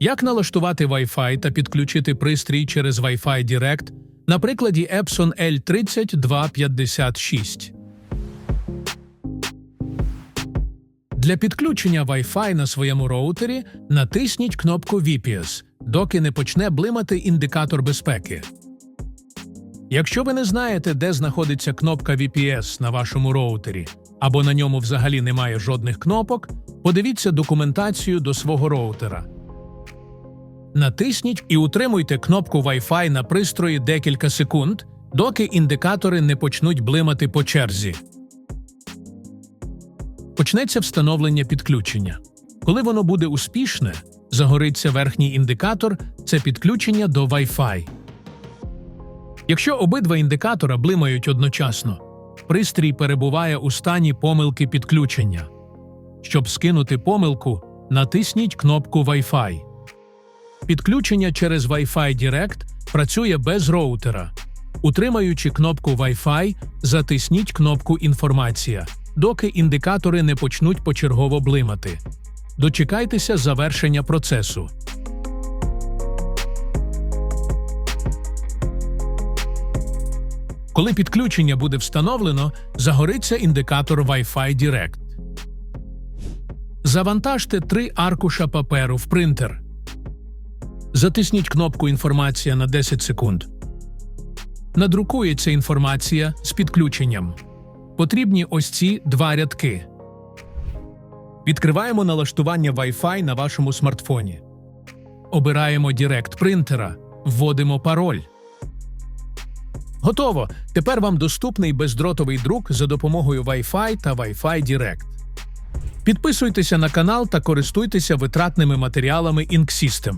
Як налаштувати Wi-Fi та підключити пристрій через Wi-Fi Direct на прикладі Epson L3256? Для підключення Wi-Fi на своєму роутері натисніть кнопку VPS, доки не почне блимати індикатор безпеки. Якщо ви не знаєте, де знаходиться кнопка VPS на вашому роутері, або на ньому взагалі немає жодних кнопок, подивіться документацію до свого роутера. Натисніть і утримуйте кнопку Wi-Fi на пристрої декілька секунд, доки індикатори не почнуть блимати по черзі. Почнеться встановлення підключення. Коли воно буде успішне, загориться верхній індикатор це підключення до Wi-Fi. Якщо обидва індикатора блимають одночасно, пристрій перебуває у стані помилки підключення. Щоб скинути помилку, натисніть кнопку Wi-Fi. Підключення через Wi-Fi Direct працює без роутера. Утримаючи кнопку Wi-Fi, затисніть кнопку Інформація, доки індикатори не почнуть почергово блимати. Дочекайтеся завершення процесу. Коли підключення буде встановлено, загориться індикатор Wi-Fi Direct. Завантажте три аркуша паперу в принтер. Затисніть кнопку Інформація на 10 секунд. Надрукується інформація з підключенням. Потрібні ось ці два рядки. Відкриваємо налаштування Wi-Fi на вашому смартфоні. Обираємо Direct принтера, вводимо пароль. Готово! Тепер вам доступний бездротовий друк за допомогою Wi-Fi та Wi-Fi Direct. Підписуйтеся на канал та користуйтеся витратними матеріалами Ink System.